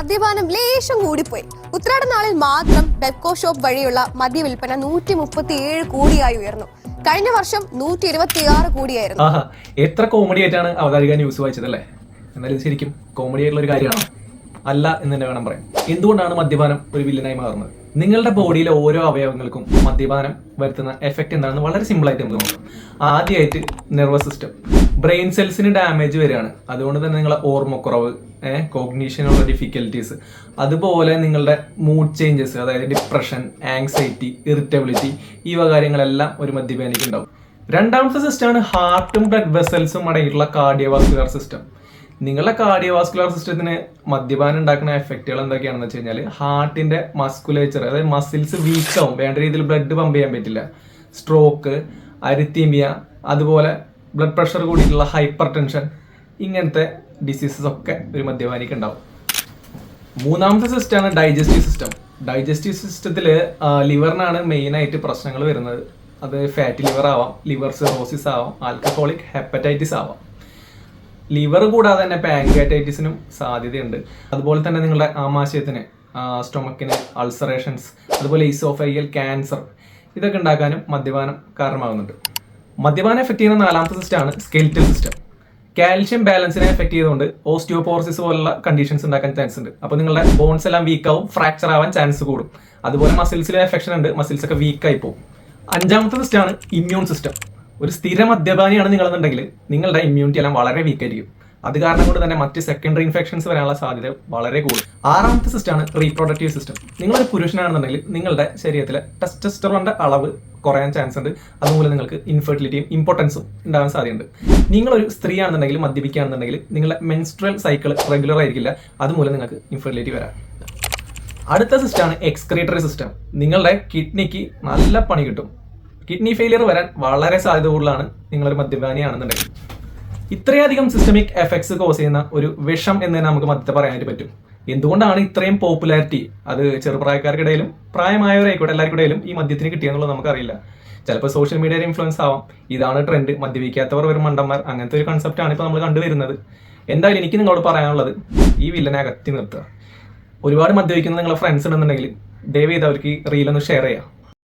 മദ്യപാനം ലേശം കൂടിപ്പോയി. ഉത്രാട നാളിൽ മാത്രം ബെബ്കോ ഷോപ്പ് വഴിയുള്ള മദ്യവിൽപ്പന നൂറ്റി മുപ്പത്തി ഏഴ് കോടിയായി ഉയർന്നു. കഴിഞ്ഞ വർഷം നൂറ്റി ഇരുപത്തി ആറ് കോടിയായിരുന്നു എത്ര കോമഡി ആയിട്ടാണ് അവതാരിക ന്യൂസ് വായിച്ചത് അല്ലേ? എന്നാലും ശരിക്കും കോമഡി ആയിട്ടുള്ള ഒരു കാര്യമാണ്. അല്ല എന്ന് തന്നെ വേണം പറയാം എന്തുകൊണ്ടാണ് മദ്യപാനം ഒരു വില്ലനായി മാറുന്നത്? നിങ്ങളുടെ ബോഡിയിലെ ഓരോ അവയവങ്ങൾക്കും മദ്യപാനം വരുത്തുന്ന എഫക്റ്റ് എന്താണെന്ന് വളരെ സിമ്പിൾ ആയിട്ട് നമുക്ക് നോക്കാം. ആദ്യമായിട്ട് നെർവസ് സിസ്റ്റം ബ്രെയിൻ സെൽസിന് ഡാമേജ് വരികയാണ്. അതുകൊണ്ട് തന്നെ നിങ്ങളെ ഓർമ്മക്കുറവ് ഏഹ് കോഗ്നീഷനുള്ള ഡിഫിക്കൽറ്റീസ് അതുപോലെ നിങ്ങളുടെ മൂഡ് ചേഞ്ചസ് അതായത് ഡിപ്രഷൻ ആങ്സൈറ്റി ഇറിറ്റബിലിറ്റി ഈ വക കാര്യങ്ങളെല്ലാം ഒരു മദ്യപാനിക്ക് ഉണ്ടാവും രണ്ടാമത്തെ സിസ്റ്റമാണ് ഹാർട്ടും ബ്ലഡ് വെസൽസും അടങ്ങിയിട്ടുള്ള കാർഡിയോവാസ്കുലർ സിസ്റ്റം നിങ്ങളുടെ കാർഡിയോവാസ്കുലർ സിസ്റ്റത്തിന് മദ്യപാനം ഉണ്ടാക്കുന്ന എഫക്റ്റുകൾ എന്തൊക്കെയാണെന്ന് വെച്ച് കഴിഞ്ഞാൽ ഹാർട്ടിന്റെ മസ്കുലേച്ചർ അതായത് മസിൽസ് വീക്കാവും വേണ്ട രീതിയിൽ ബ്ലഡ് പമ്പ് ചെയ്യാൻ പറ്റില്ല. സ്ട്രോക്ക് അരിത്തീമിയ അതുപോലെ ബ്ലഡ് പ്രഷർ കൂടിയിട്ടുള്ള ഹൈപ്പർ ടെൻഷൻ ഇങ്ങനത്തെ ഡിസീസസ് ഒക്കെ ഒരു മദ്യപാനിക്ക് ഉണ്ടാവും. മൂന്നാമത്തെ സിസ്റ്റമാണ് ഡൈജസ്റ്റീവ് സിസ്റ്റം ഡൈജസ്റ്റീവ് സിസ്റ്റത്തിൽ ലിവറിനാണ് മെയിൻ ആയിട്ട് പ്രശ്നങ്ങൾ വരുന്നത്. അത് ഫാറ്റ് ലിവർ ആവാം ലിവർ സിറോസിസ് ആവാം ആൽക്കഹോളിക് ഹെപ്പറ്റൈറ്റിസ് ആവാം. ലിവർ കൂടാതെ തന്നെ പാൻകാറ്റൈറ്റിസിനും സാധ്യതയുണ്ട്. അതുപോലെ തന്നെ നിങ്ങളുടെ ആമാശയത്തിന് സ്റ്റൊമക്കിന് അൾസറേഷൻസ് അതുപോലെ ഈസോഫൈഗൽ ക്യാൻസർ ഇതൊക്കെ ഉണ്ടാക്കാനും മദ്യപാനം കാരണമാകുന്നുണ്ട് മദ്യപാനം എഫക്ട് ചെയ്യുന്ന നാലാമത്തെ സിസ്റ്റമാണ് സ്കെൽറ്റൽ സിസ്റ്റം കാൽഷ്യം ബാലൻസിനെ എഫക്ട് ചെയ്തുകൊണ്ട് ഓസ്റ്റിയോപോറോസിസ് പോലുള്ള കണ്ടീഷൻസ് ഉണ്ടാക്കാൻ ചാൻസ് ഉണ്ട്. അപ്പോൾ നിങ്ങളുടെ ബോൺസ് എല്ലാം വീക്ക് ആവും ഫ്രാക്ചർ ആവാൻ ചാൻസ് കൂടും. അതുപോലെ മസിൽസിലെ എഫക്ഷൻ ഉണ്ട് മസിൽസ് ഒക്കെ വീക്ക് ആയി പോകും. അഞ്ചാമത്തെ സിസ്റ്റമാണ് ഇമ്മ്യൂൺ സിസ്റ്റം ഒരു സ്ഥിര മദ്യപാനിയാണ് നിങ്ങളെന്നുണ്ടെങ്കിൽ നിങ്ങളുടെ ഇമ്മ്യൂണിറ്റി എല്ലാം വളരെ വീക്ക് ആയിരിക്കും. അത് കാരണം കൊണ്ട് തന്നെ മറ്റ് സെക്കൻഡറി ഇൻഫെക്ഷൻസ് വരാനുള്ള സാധ്യത വളരെ കൂടും ആറാമത്തെ സിസ്റ്റം ആണ് റീപ്രൊഡക്റ്റീവ് സിസ്റ്റം നിങ്ങളൊരു പുരുഷനാണെന്നുണ്ടെങ്കിൽ നിങ്ങളുടെ ശരീരത്തിലെ ടെസ്റ്റസ്റ്ററോണിന്റെ അളവ് കുറയാൻ ചാൻസ് ഉണ്ട്. അതുമൂലം നിങ്ങൾക്ക് ഇൻഫെർട്ടിലിറ്റിയും ഇമ്പോർട്ടൻസും ഉണ്ടാകാൻ സാധ്യതയുണ്ട്. നിങ്ങളൊരു സ്ത്രീ ആണെന്നുണ്ടെങ്കിൽ മദ്യപിക്കുകയാണെന്നുണ്ടെങ്കിൽ നിങ്ങളുടെ മെൻസ്ട്രൽ സൈക്കിൾ റെഗുലർ ആയിരിക്കില്ല. അതുമൂലം നിങ്ങൾക്ക് ഇൻഫെർട്ടിലിറ്റി വരാം. അടുത്ത സിസ്റ്റമാണ് എക്സ്ക്രീറ്ററി സിസ്റ്റം നിങ്ങളുടെ കിഡ്നിക്ക് നല്ല പണി കിട്ടും. കിഡ്നി ഫെയിലിയർ വരാൻ വളരെ സാധ്യത കൂടുതലാണ് നിങ്ങളൊരു മദ്യപാനിയാണെന്നുണ്ടെങ്കിൽ. ഇത്രയധികം സിസ്റ്റമിക് എഫക്ട്സ് കോസ് ചെയ്യുന്ന ഒരു വിഷം എന്ന് തന്നെ നമുക്ക് മധ്യത്തെ പറയാനായിട്ട് പറ്റും. എന്തുകൊണ്ടാണ് ഇത്രയും പോപ്പുലാരിറ്റി അത് ചെറുപ്രായക്കാർക്കിടയിലും പ്രായമായവരായിക്കോട്ടെ എല്ലാവർക്കിടയിലും ഈ മദ്യത്തിന് കിട്ടിയെന്നുള്ളത് നമുക്കറിയില്ല. ചിലപ്പോൾ സോഷ്യൽ മീഡിയയിൽ ഇൻഫ്ലുവൻസ് ആവാം. ഇതാണ് ട്രെൻഡ് മദ്യപിക്കാത്തവർ ഒരു മണ്ടന്മാർ. അങ്ങനത്തെ ഒരു കൺസെപ്റ്റാണ് ഇപ്പോൾ നമ്മൾ കണ്ടുവരുന്നത്. എന്തായാലും എനിക്ക് നിങ്ങളോട് പറയാനുള്ളത് ഈ വില്ലനെ അകറ്റി നിർത്തുക. ഒരുപാട് മദ്യപിക്കുന്ന നിങ്ങളുടെ ഫ്രണ്ട്സ് ഉണ്ടെന്നുണ്ടെങ്കിൽ ദയവ് ചെയ്ത് അവർക്ക് റീലൊന്ന് ഷെയർ ചെയ്യാം